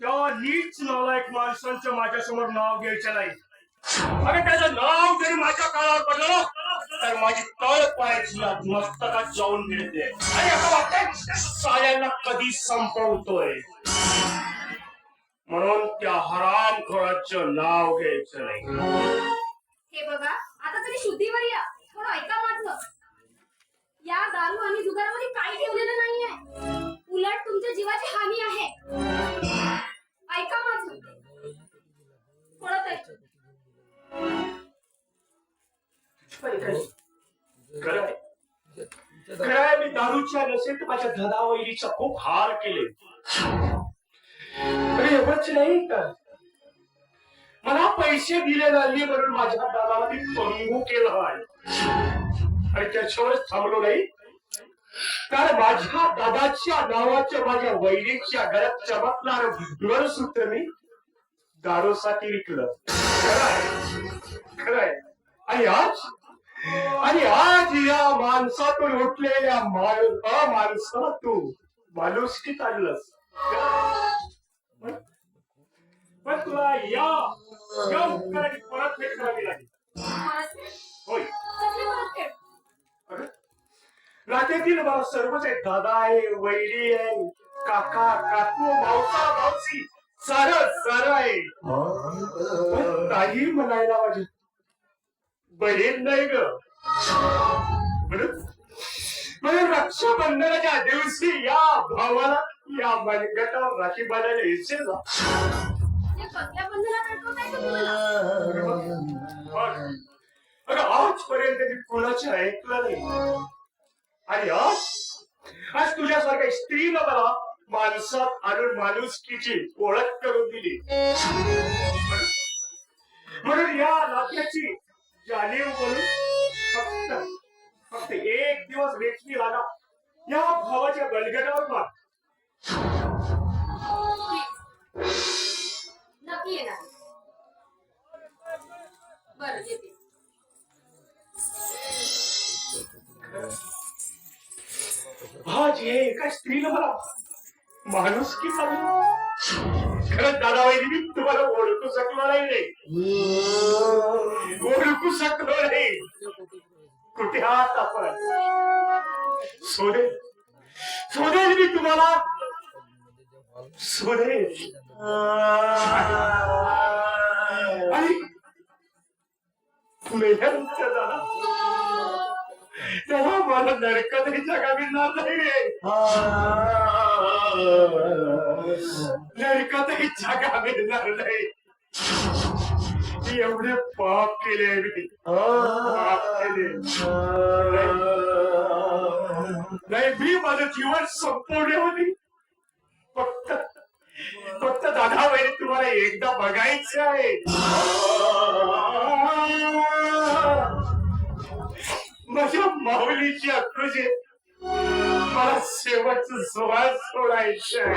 त्या नीच नालायक माणसांचं माझ्यासमोर नाव घ्यायचं नाही. अरे त्याचं नाव जरी माझ्या काळावर पडलं तर माझी तळ पायाची मस्तकात जाऊन मिळते. आणि असं वाटतंय साऱ्यांना कधी संपवतोय? म्हणून त्या हराम खोराचं नाव घ्यायचं नाही. हे बघा आता तरी शुद्धीवर या. थोडं ऐका माझं. या दारू आणि जुगारामध्ये काही ठेवलेलं नाहीये. खरं आहे. खरं आहे, मी दारूच्या नसेल तर माझ्या धनावैरीचा खूप हार केले. एवढंच नाही का? मला पैसे दिले नाही म्हणून माझ्या दादाला मी पंगू केला आहे. आणि त्याच्यावरच थांबलो नाही. कारण माझ्या दादाच्या नावाच्या माझ्या वैरीच्या घरात चमकणार मंगळसूत्र मी दारूसाठी विकलं. खरं आहे. खरं आहे. आणि आज आणि आज या माणसातून उठलेल्या माणूस तू माणुसकीत आणलंस पण तुला या परतफेड करावी लागेल? होय. नात्यातील मला सर्वच आहे दादा आहे वैरी आहे काका काकू मावसा मावशी सारं सारं आहे. काही म्हणायला माझी बहीण नाही ग. म्हणून रक्षाबंधनाच्या दिवशी या भावाला या मनगटावर राखी बांधायला हे मला? अगं आजपर्यंत मी कुणाचे ऐकलं नाही. आणि आज आज तुझ्यासारख्या स्त्रीला मला माणसात आणून माणुसकीची ओळख करून दिली. म्हणून- म्हणून या नात्याची जाणीव म्हणून फक्त फक्त एक दिवस रेचमी लागा या भावाच्या गलगटावर मार. नक्की येणार. बरं येते आज हे एका स्त्रीला मला माणूस की खरंच दादा वहिनी मी तुम्हाला ओळखू शकलो नाही. शकलो नाही. कुठे आहात आपण? सोने सोने मी तुम्हाला सोने आणि मेहनत दादा तेव्हा मला नरकतही जगा मिळणार नाही रे नरकतही जगा मिळणार नाही. मी एवढे पाप केले मी. पाप केले नाही मी माझं जीवन संपवले होते. फक्त फक्त दादा वहिनी तुम्हाला एकदा बघायचं आहे. माझ्या माऊलीची अक्रोजे मला शेवटचं सुवास सोडायचं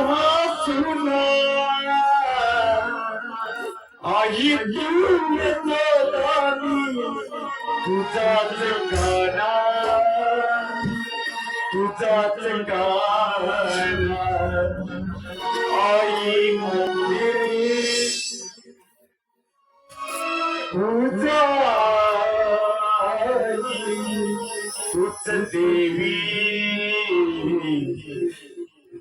जगहा सुना आई तू येतानी तुझाच गाणा. तुझाच गाणा. आई मंदिरी तुझा तुझ देवी.